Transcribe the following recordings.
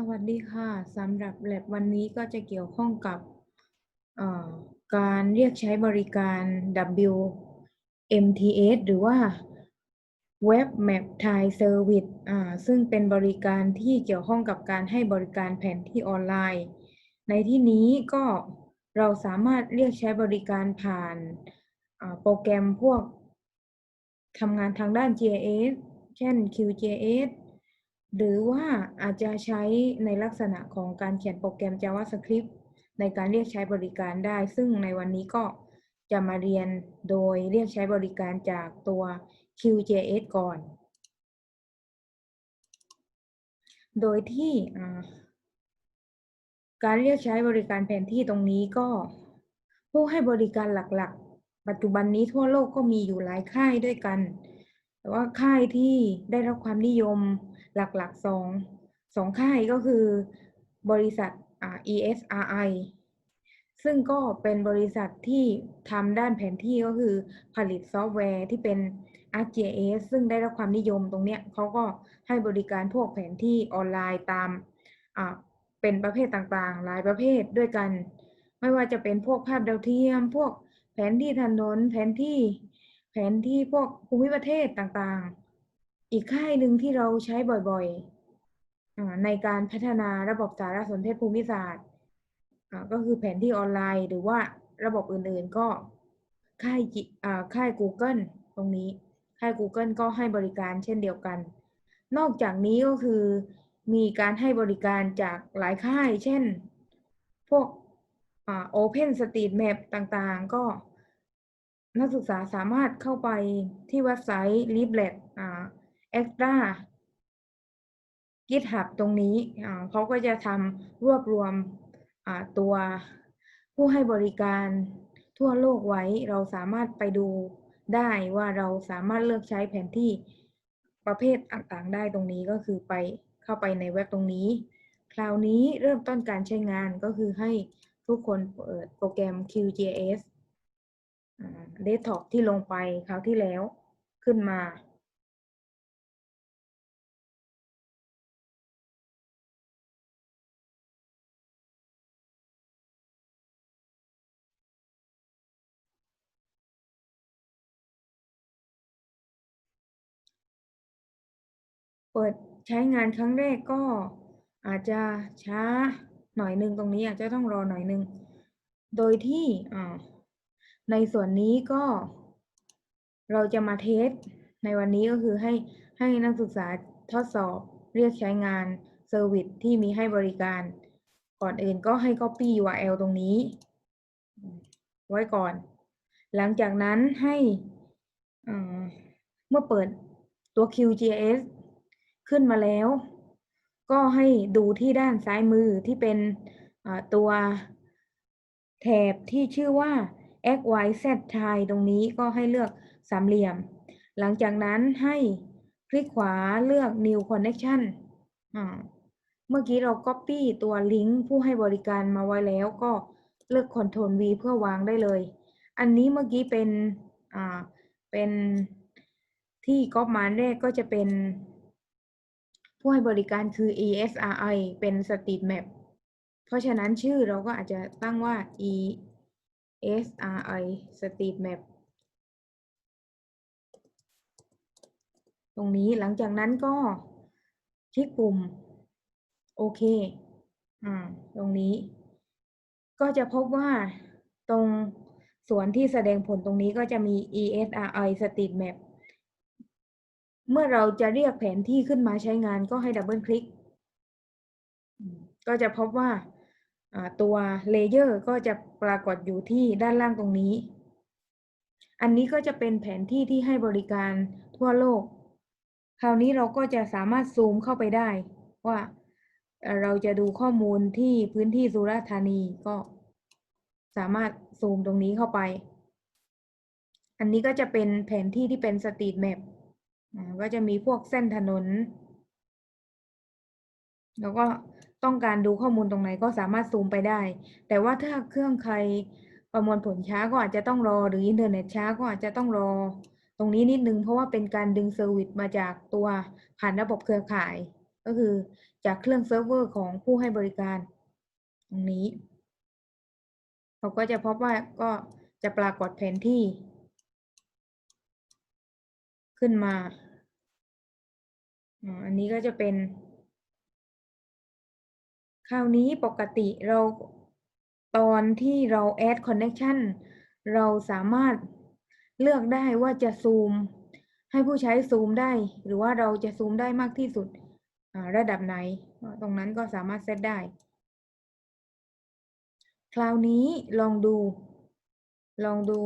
สวัสดีค่ะสำหรับแลบวันนี้ก็จะเกี่ยวข้องกับการเรียกใช้บริการ WMTS หรือว่า Web Map Thai Service ซึ่งเป็นบริการที่เกี่ยวข้องกับการให้บริการแผนที่ออนไลน์ ในที่นี้ก็เราสามารถเรียกใช้บริการผ่านโปรแกรมพวกทำงานทางด้าน GIS เช่น QGIS หรือว่าอาจจะใช้ในลักษณะของการเขียนโปรแกรม JavaScript ในการเรียกใช้บริการได้ ซึ่งในวันนี้ก็จะมาเรียนโดยเรียกใช้บริการจากตัว QGIS ก่อน โดยที่การเรียกใช้บริการแผนที่ตรงนี้ก็ ผู้ให้บริการหลักๆ ปัจจุบันนี้ทั่วโลกก็มีอยู่หลายค่ายด้วยกัน แต่ว่าค่ายที่ได้รับความนิยม หลักๆสองสองค่ายก็คือบริษัทอ่า ESRI ซึ่งก็เป็นบริษัทที่ทำด้านแผนที่ก็คือผลิตซอฟต์แวร์ที่เป็น ArcGIS ซึ่งได้รับความนิยมตรงเนี้ยเขาก็ให้บริการพวกแผนที่ออนไลน์ตามเป็นประเภทต่างๆ หลายประเภทด้วยกัน ไม่ว่าจะเป็นพวกภาพดาวเทียม พวกแผนที่ถนน แผนที่ แผนที่พวกภูมิประเทศต่างๆ อีกค่ายหนึ่งที่เราใช้บ่อยๆ ในการพัฒนาระบบสารสนเทศภูมิศาสตร์ ก็คือแผนที่ออนไลน์ หรือว่าระบบอื่นๆก็ค่ายค่าย Google ตรงนี้ ค่าย Google ก็ให้บริการเช่นเดียวกัน นอกจากนี้ก็คือมีการให้บริการจากหลายค่าย เช่น พวกอ่า Open Street Map ต่างๆ ก็นักศึกษาสามารถเข้าไปที่เว็บไซต์ Leaflet อ่า Extra GitHub ตรงนี้เขาก็จะทำรวบรวมตัวผู้ให้บริการทั่วโลกไว้ เราสามารถไปดูได้ว่าเราสามารถเลือกใช้แผนที่ประเภทต่างๆได้ตรงนี้ก็คือไปเข้าไปในเว็บตรงนี้ คราวนี้เริ่มต้นการใช้งานก็คือให้ทุกคนเปิดโปรแกรม QGIS เดสก์ท็อปที่ลงไปคราวที่แล้วขึ้นมา ปิดใช้งานครั้งแรกก็อาจจะช้าหน่อยหนึ่งตรงนี้อาจจะต้องรอหน่อยหนึ่งโดยที่ในส่วนนี้ก็ เราจะมาเทสในวันนี้ก็คือให้ให้นักศึกษาทดสอบเรียกใช้งานเซอร์วิสที่มีให้บริการ ก่อนอื่นก็ให้ Copy URL ตรงนี้ ไว้ก่อน หลังจากนั้นให้เมื่อเปิดตัว QGIS ขึ้นมาแล้ว ก็ให้ดูที่ด้านซ้ายมือที่เป็นตัวแถบที่ชื่อว่า x y z Thai ตรงนี้ก็ให้เลือกสามเหลี่ยม หลังจากนั้นให้คลิกขวาเลือก New Connection อ่าเมื่อกี้เรา Copy ตัวลิงก์ผู้ให้บริการมาไว้แล้วก็เลือก Ctrl V เพื่อวางได้เลย อันนี้เมื่อกี้เป็น อ่า เป็นที่ก๊อปมาแรกก็จะเป็น ผู้ให้บริการคือ ESRI เป็น Street Map เพราะฉะนั้นชื่อเราก็อาจจะตั้งว่า ESRI Street Map ตรงนี้หลังจากนั้นก็คลิกปุ่ม โอเค อ่า ตรงนี้ ก็จะพบว่าตรงส่วนที่แสดงผลตรงนี้ก็จะมี ESRI Street Map เมื่อเราจะเรียกแผนที่ขึ้นมาใช้งานก็ให้ดับเบิลคลิก ก็จะพบว่าตัวเลเยอร์ก็จะปรากฏอยู่ที่ด้านล่างตรงนี้ อันนี้ก็จะเป็นแผนที่ที่ให้บริการทั่วโลก คราวนี้เราก็จะสามารถซูมเข้าไปได้ ว่าเราจะดูข้อมูลที่พื้นที่สุราษฎร์ธานีก็สามารถซูมตรงนี้เข้าไป อันนี้ก็จะเป็นแผนที่ที่เป็นสตรีทแมป ก็จะมีพวกเส้นถนน แล้วก็ต้องการดูข้อมูลตรงไหนก็สามารถซูมไปได้ แต่ว่าถ้าเครื่องใครประมวลผลช้าก็อาจจะต้องรอหรืออินเทอร์เน็ตช้าก็อาจจะต้องรอ ตรงนี้นิดนึงเพราะว่าเป็นการดึงเซอร์วิสมาจากตัวผ่านระบบเครือข่าย ก็คือจากเครื่องเซิร์ฟเวอร์ของผู้ให้บริการ ตรงนี้ เราก็จะพบว่าก็จะปรากฏแผนที่ ขึ้นมา อันนี้ก็จะเป็น คราวนี้ปกติเราตอนที่เรา add connection เราสามารถเลือกได้ว่าจะซูม ให้ผู้ใช้ซูมได้ หรือว่าเราจะซูมได้มากที่สุดระดับไหน ตรงนั้นก็สามารถเซตได้ คราวนี้ลองดู ลองดู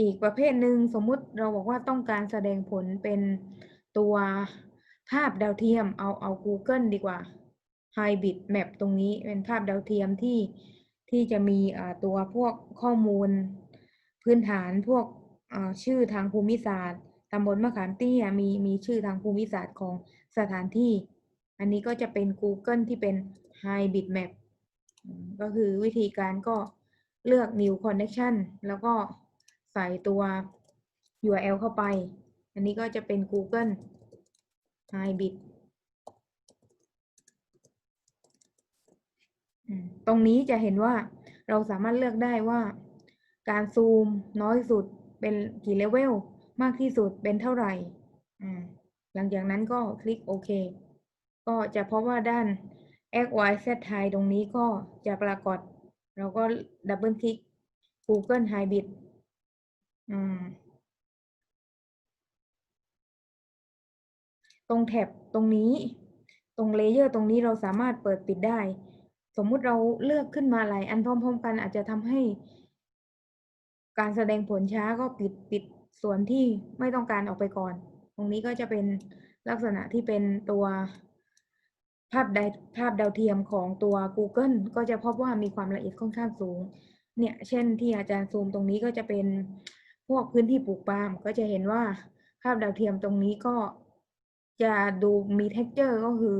อีกประเภทหนึ่งสมมุติเราบอกว่าต้องการแสดงผลเป็นตัวภาพดาวเทียมเอาเอา Google ดีกว่า Hybrid Map ตรงนี้เป็นภาพดาวเทียมที่ที่จะมีตัวพวกข้อมูล พื้นฐานพวกชื่อทางภูมิศาสตร์ตำบลมะขามเตี้ยมีมีชื่อทางภูมิศาสตร์ของสถานที่ อันนี้ก็จะเป็น Google ที่เป็น Hybrid Map ก็คือวิธีการก็เลือก new connection แล้วก็ ใส่ตัว URL เข้าไป อันนี้ก็จะเป็น Google Hybrid ตรงนี้จะเห็นว่าเราสามารถเลือกได้ว่า การซูมน้อยสุดเป็นกี่เลเวล มากที่สุดเป็นเท่าไหร่ หลังจากนั้นก็คลิกโอเค ก็จะพบว่าด้าน x y z ไทยตรงนี้ก็จะปรากฏ เราก็ดับเบิลคลิก Google Hybrid อืม ตรงแท็บตรงนี้ ตรงเลเยอร์ตรงนี้เราสามารถเปิดปิดได้ สมมุติเราเลือกขึ้นมาหลายอันพร้อม ๆ กันอาจจะทำให้ การแสดงผลช้าก็ปิดปิดส่วนที่ไม่ต้องการออกไปก่อน ตรงนี้ก็จะเป็นลักษณะที่เป็นตัวภาพดภาพดาวเทียมของตัว Google ก็จะพบว่ามีความละเอียดค่อนข้างสูง เนี่ย เช่นที่อาจารย์ซูมตรงนี้ก็จะเป็น พวกพื้นที่ปลูกปาล์มก็จะเห็นว่าภาพดาวเทียมตรงนี้ก็จะดูมี texture ก็คือ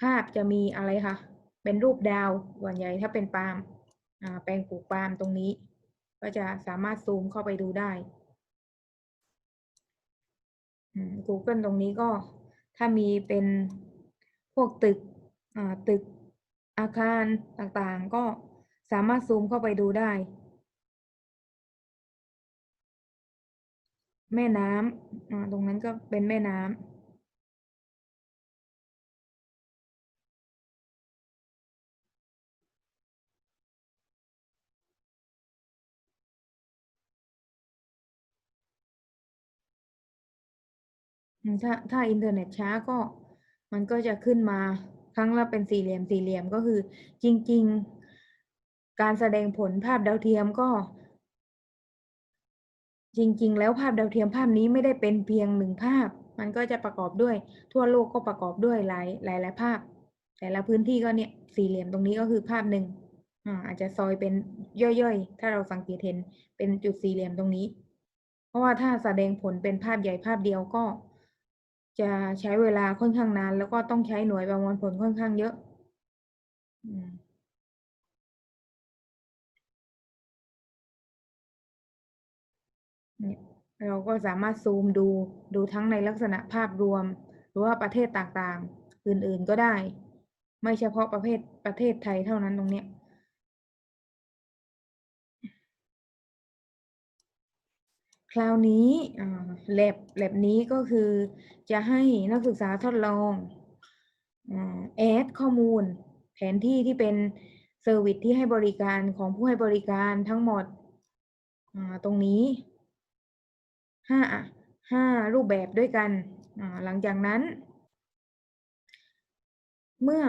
ภาพจะมีอะไรคะเป็นรูปดาวส่วนใหญ่ถ้าเป็นปาล์มแปลงปลูกปาล์มตรงนี้ ก็จะสามารถซูมเข้าไปดูได้ Google ตรงนี้ก็ถ้ามีเป็นพวกตึกตึกอาคารต่างๆ ก็สามารถซูมเข้าไปดูได้ แม่น้ำตรงนั้นก็เป็นแม่น้ำถ้าถ้าอินเทอร์เน็ตช้าก็มันก็จะขึ้นมาครั้งละเป็นสี่เหลี่ยมสี่เหลี่ยมก็คือจริง ๆ การแสดงผลภาพดาวเทียมก็ จริง ๆ แล้วภาพดาวเทียมภาพนี้ไม่ได้เป็นเพียงหนึ่งภาพ มันก็จะประกอบด้วย ทั่วโลกก็ประกอบด้วยหลายหลายหลายภาพ แต่ละพื้นที่ก็เนี่ยสี่เหลี่ยมตรงนี้ก็คือภาพหนึ่งอาอาจจะซอยเป็นย่อยๆ ถ้าเราสังเกตเห็นเป็นจุดสี่เหลี่ยมตรงนี้ เพราะว่าถ้าแสดงผลเป็นภาพใหญ่ภาพเดียวก็ จะใช้เวลาค่อนข้างนาน แล้วก็ต้องใช้หน่วยประมวลผลค่อนข้างเยอะ อืม เนี่ยเราก็สามารถซูมดูดูทั้งในลักษณะภาพรวม หรือว่าประเทศต่างๆ อื่นๆก็ได้ ไม่เฉพาะประเภทประเทศไทยเท่านั้นตรงเนี้ยคราวนี้แลบแลบนี้ก็คือจะให้นักศึกษาทดลองแอดข้อมูล แผนที่ที่เป็นเซอร์วิสที่ให้บริการของผู้ให้บริการทั้งหมดตรงนี้ ห้าห้ารูปแบบด้วยกันหลังจากนั้น เมื่อ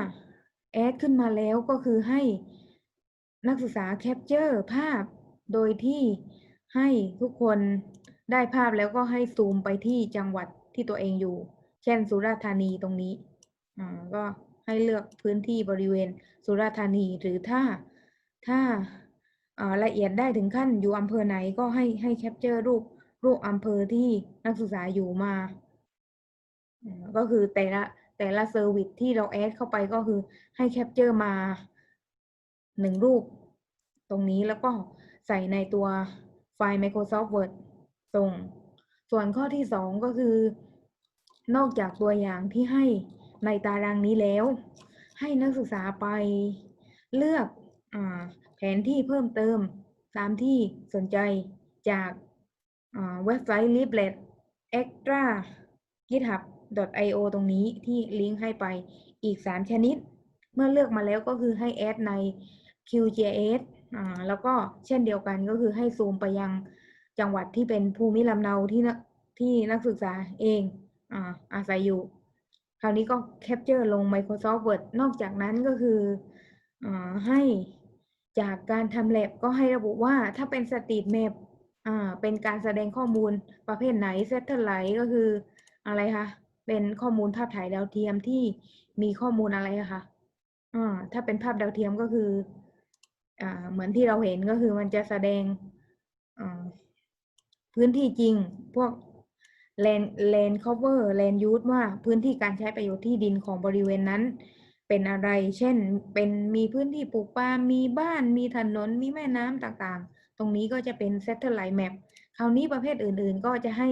แอดขึ้นมาแล้วก็คือให้นักศึกษาแคปเจอร์ภาพโดยที่ให้ทุกคนได้ภาพแล้วก็ให้ซูมไปที่จังหวัดที่ตัวเองอยู่ เช่นสุราษฎร์ธานีตรงนี้ก็ให้เลือกพื้นที่บริเวณสุราษฎร์ธานีหรือถ้าถ้าอ่าละเอียดได้ถึงขั้นอยู่อำเภอไหนก็ให้ให้แคปเจอร์รูป รูปอำเภอที่นักศึกษาอยู่มา ก็คือแต่ละแต่ละเซอร์วิสที่เราแอดเข้าไปก็คือให้แคปเจอร์มาหนึ่งรูป ตรงนี้แล้วก็ใส่ในตัวไฟล์ Microsoft Word ส่ง ส่วนข้อที่สองก็คือ นอกจากตัวอย่างที่ให้ในตารางนี้แล้ว ให้นักศึกษาไปเลือกอแผนที่เพิ่มเติมตามที่สนใจจาก เว็บไซต์ Leaflet Extra GitHub io ตรงนี้ที่ลิงก์ให้ไปอีก 3 ชนิด เมื่อเลือกมาแล้วก็คือให้แอดใน QGIS อ่าแล้วก็เช่นเดียวกันก็คือให้ซูมไปยังจังหวัดที่เป็นภูมิลำเนาที่นักที่นักศึกษาเองอาอาศัยอยู่ คราวนี้ก็แคปเจอร์ลง Microsoft Word นอกจากนั้นก็คืออให้จากการทำ lab ก็ให้ระบุว่าถ้าเป็น Street Map เป็นการแสดงข้อมูลประเภทไหน Satellite ก็คืออะไรคะ เป็นข้อมูลภาพถ่ายดาวเทียมที่มีข้อมูลอะไรคะอ่าถ้าเป็นภาพดาวเทียมก็คืออ่าเหมือนที่เราเห็นก็คือมันจะแสดงอ่าพื้นที่จริงพวก land land cover land use ว่าพื้นที่การใช้ประโยชน์ที่ดินของบริเวณนั้น เป็นอะไร เช่น เป็นมีพื้นที่ปลูกป่ามมีบ้าน มีถนน มีแม่น้ำต่างๆ ตรงนี้ก็จะเป็น satellite map คราวนี้ประเภทอื่นๆ ก็จะให้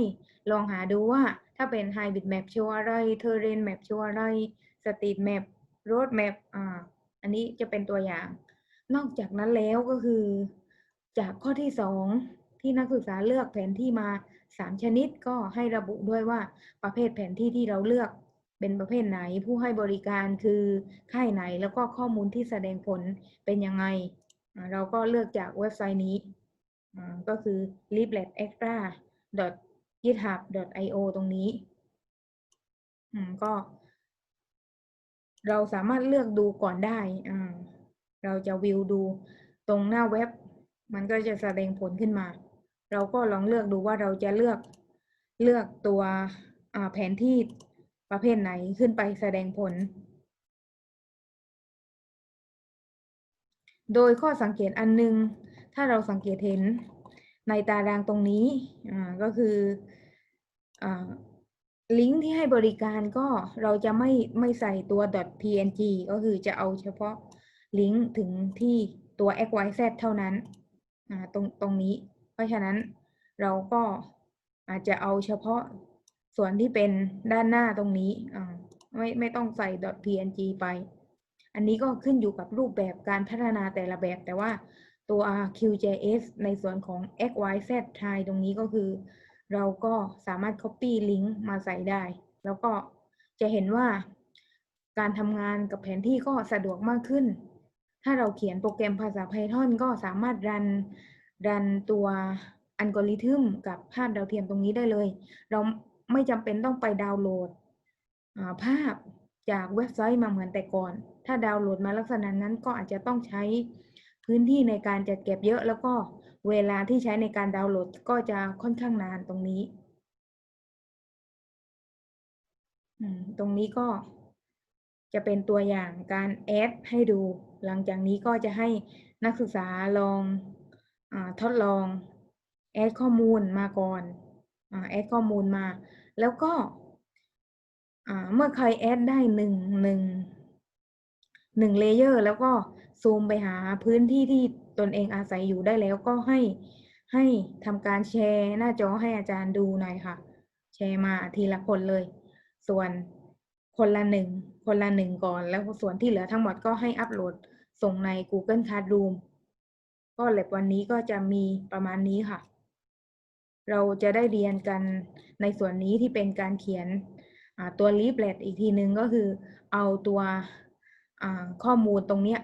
ลองหาดูว่าถ้าเป็น hybrid map โชว์อะไร terrain map โชว์อะไร street map road map อ่าอันนี้จะเป็นตัวอย่าง นอกจากนั้นแล้วก็คือ จากข้อที่สองที่นักศึกษาเลือกแผนที่มาสามชนิดก็ให้ระบุด้วยว่าประเภทแผนที่ที่เราเลือกเป็นประเภทไหนผู้ให้บริการคือค่ายไหนแล้วก็ข้อมูลที่แสดงผลเป็นยังไง เราก็เลือกจากเว็บไซต์นี้ ก็คือ leaflet extra github io ตรงนี้ก็ เราสามารถเลือกดูก่อนได้เราจะวิวดูตรงหน้าเว็บ มันก็จะแสดงผลขึ้นมา เราก็ลองเลือกดูว่าเราจะเลือกเลือกตัวแผนที่ประเภทไหนขึ้นไปแสดงผล โดยข้อสังเกตอันนึง ถ้าเราสังเกตเห็นในตารางตรงนี้ก็คืออลิงก์ที่ให้บริการก็เราจะไม่ไม่ใส่ตัว .png ก็คือจะเอาเฉพาะลิงก์ถึงที่ตัว xyz เท่านั้นตรงตรงนี้ เพราะฉะนั้นเราก็อาจจะเอาเฉพาะส่วนที่เป็นด้านหน้าตรงนี้ไม่ไม่ต้องใส่ .png ไป อันนี้ก็ขึ้นอยู่กับรูปแบบการพัฒนาแต่ละแบบแต่ว่า ตัว QJS ในส่วนของ XYZ ไทยตรงนี้ก็คือ เราก็สามารถ copy ลิงก์มาใส่ได้ แล้วก็จะเห็นว่าการทำงานกับแผนที่ก็สะดวกมากขึ้น ถ้าเราเขียนโปรแกรมภาษา Python ก็สามารถรันรันตัวอัลกอริทึมกับภาพดาวเทียมตรงนี้ได้เลย เราไม่จำเป็นต้องไปดาวน์โหลดภาพจากเว็บไซต์มาเหมือนแต่ก่อน ถ้าดาวน์โหลดมาลักษณะนั้นก็อาจจะต้องใช้ พื้นที่ในการจัดเก็บเยอะ แล้วก็เวลาที่ใช้ในการดาวน์โหลดก็จะค่อนข้างนานตรงนี้ตรงนี้ก็จะเป็นตัวอย่างการแอดให้ดู หลังจากนี้ก็จะให้นักศึกษาลองอทดลองแอดข้อมูลมาก่อนอแอดข้อมูลมา แล้วก็เมื่อใครแอดได้หนึ่งหนึ่งหนึ่งเลเยอร์แล้วก็ ซูมไปหาพื้นที่ที่ตนเองอาศัยอยู่ได้แล้วก็ให้ให้ทำการแชร์หน้าจอให้อาจารย์ดูหน่อยค่ะ แชร์มาทีละคนเลย ส่วนคนละหนึ่งคนละหนึ่งก่อน แล้วส่วนที่เหลือทั้งหมดก็ให้อัปโหลดส่งใน Google Classroom ก็เล็บวันนี้ก็จะมีประมาณนี้ค่ะ เราจะได้เรียนกันในส่วนนี้ที่เป็นการเขียนตัว leaflet อีกทีหนึ่งก็คือเอาตัวข้อมูลตรงเนี้ย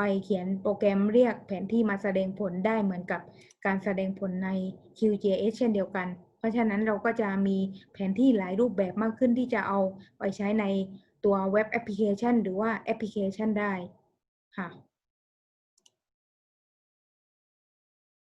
ไปเขียนโปรแกรมเรียกแผนที่มาแสดงผลได้เหมือนกับการแสดงผลใน QGIS เช่นเดียวกัน เพราะฉะนั้นเราก็จะมีแผนที่หลายรูปแบบมากขึ้นที่จะเอาไปใช้ในตัวเว็บแอปพลิเคชัน หรือว่าแอปพลิเคชันได้ค่ะ